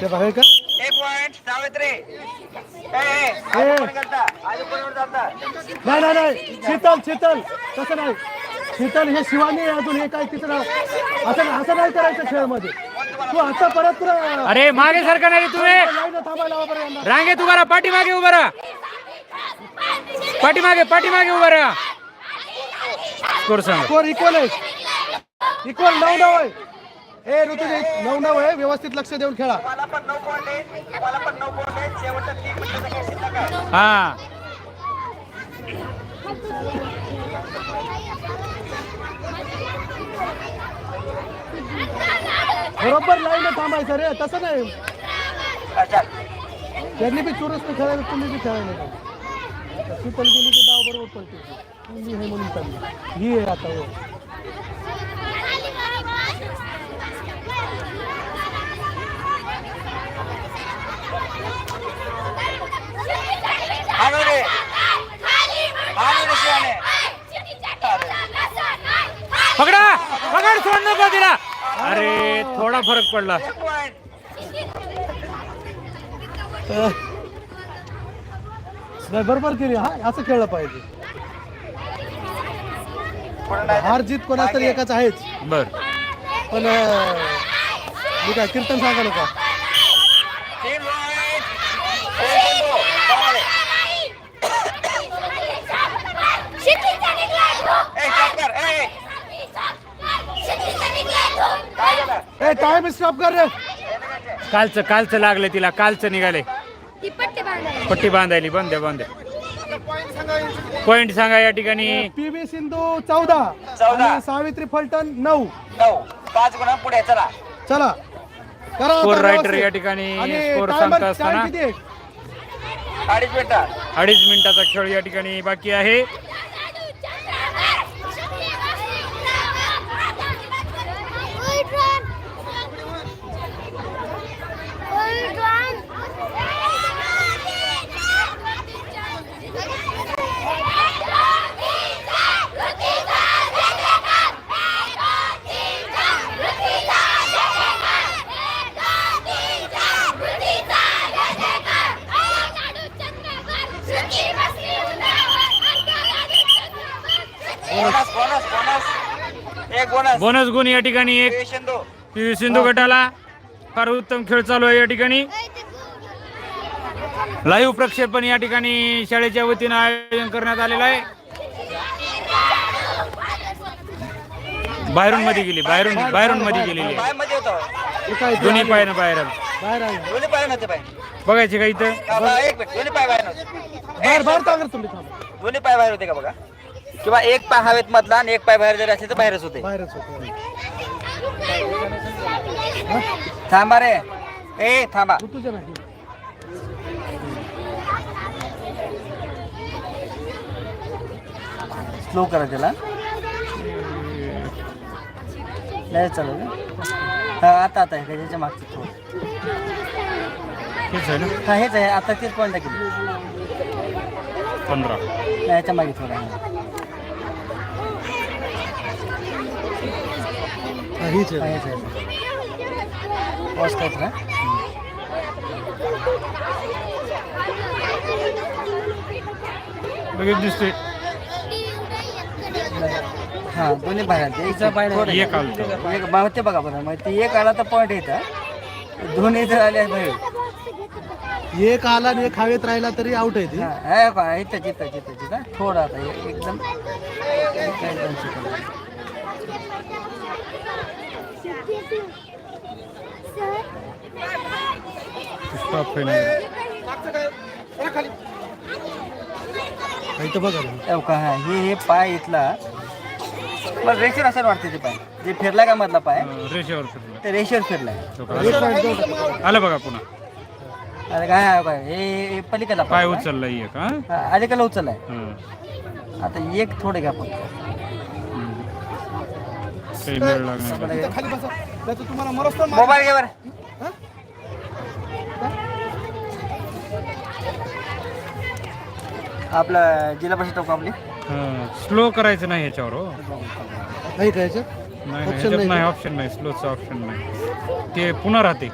ते बघा का? एक पॉइंट सावित्री? नाही नाही नाही. शीतल शीतल. तसं नाही. शीतल हे शिवानी आहे अजून हे काय तिचं असं असं नाही करायचं खेळमध्ये. तू आता परत तुला अरे मागे सारखा नाही रे तुम्ही. लाईन थांबायला लावा बरं यांना. रांगेत उभा राहा पाठीमागे उभा राहा. पाठीमागे पाठीमागे उभा राहा. स्कोर सांग. स्कोर इक्वल आहे. इक्वल नऊ नऊ आहे. ए ऋतुजी नऊ नऊ आहे. व्यवस्थित लक्ष देऊन खेळा. पण पण हा. बरोबर लाईन थांबायचं रे. तसं नाही. अच्छा. त्यांनी बी चोरस नाही खेळायला तुम्ही बी खेळायला नाही. शीतल गेली की डाव बरोबर पडते तुम्ही हे म्हणून चालली. ही आहे आता हो आणू रे आणू रे शिवाने पकडा पकड सोड नको तिला अरे थोडा फरक पडला. नाही बरोबर केली हा असं खेळलं पाहिजे. हार जीत कोणाच तरी एकाच आहेच. बर. पण मी काय कीर्तन सांगा नका तीन पॉइंट ए, चेंडू. बरोबर आहे. ए, चक्कर, ए. काय झालं? ए टाइम स्टॉप कर रे? कालचं कालचं लागलं तिला. कालचं निघाले ती पट्टी बांधायला. पट्टी बांधायली. बंद बंद पॉइंट सांगा या ठिकाणी. पी व्ही सिंधू चौदा. चौदा. आणि सावित्री फलटण नऊ. नऊ. पाच गुणा पुढे चला. चला. करा आता स्कोर रायटर व्यवस्थित. या ठिकाणी आणि स्कोर timer सांगता time असताना. किती आहे? अडीच मिनिटं. अडीच मिनिटाचा खेळ या ठिकाणी बाकी आहे. बोनस गुण या ठिकाणी एक. पी. व्ही सिंधू गटाला फार उत्तम खेळ चालू आहे या ठिकाणी. लाईव्ह प्रक्षेपण या ठिकाणी शाळेच्या वतीनं आयोजन करण्यात आलेलं आहे. बाहेरून मध्ये गेली बाहेरून बाहेरून मध्ये गेलेली पाय हे दोन्ही बाहेर बाहेर पाय नव्हते पाय बघायचे का इथं? बाहेर बाहेर बाहेर. दोन्ही पाय बाहेर होते का बघा? किंवा एक पाय हवेत मधला आणि एक पाय बाहेर जरी असले तर बाहेरच होते. बाहेरच होतो. थांबा रे. ए थांबा. नाही. स्लो करा त्याला. नाही चालू हा आता आता आहे. त्याच्या मागचं थोडं. हेच आहे ना? हा हेच आहे. आता तेच पॉईंट केली? पंधरा. याच्या मागे थोडं आहे. हीच हा, आहे करत ना लगेच दिसते हा दोन्ही बाहेर आले एक आलतं. एक बा- ते बघा बरं. मग ते एक आला तर पॉईंट येतं. दोन्ही जर आले बाहेर. एक आला आणि एक हवेत राहिला तरी आउट आहे ती. हा हे इथं जिथं जिथं जिथं थोडं आता एकदम एकदम हा, बघा. हो का हा हे हे पाय इथला. मला रेशर असं वाटते ते पाय. जे फिरला का मधला पाय? रेषेवर फिरलं ते रेशर फिरलाय. आलं बघा पुन्हा. अरे काय आहे काय हे हे पलीकडला पाय पाय उचलला एक हा? हा, अलीकडला उचललाय. हं. आता एक थोडे घ्या फक्त. काही वेळ लागणार नाही. इथं खाली बसा. नाही तर तुम्हाला मरस्तोर मार- मोबाईल घे बरं. आपलं जिल्हा परिषद चौक आपली. हं. स्लो करायचं नाही ह्याच्यावर हो. नाही का याच्यात नाही ह्याच्यात? ऑप्शन नाही स्लोचं ऑप्शन नाही. ते पुन्हा राहते.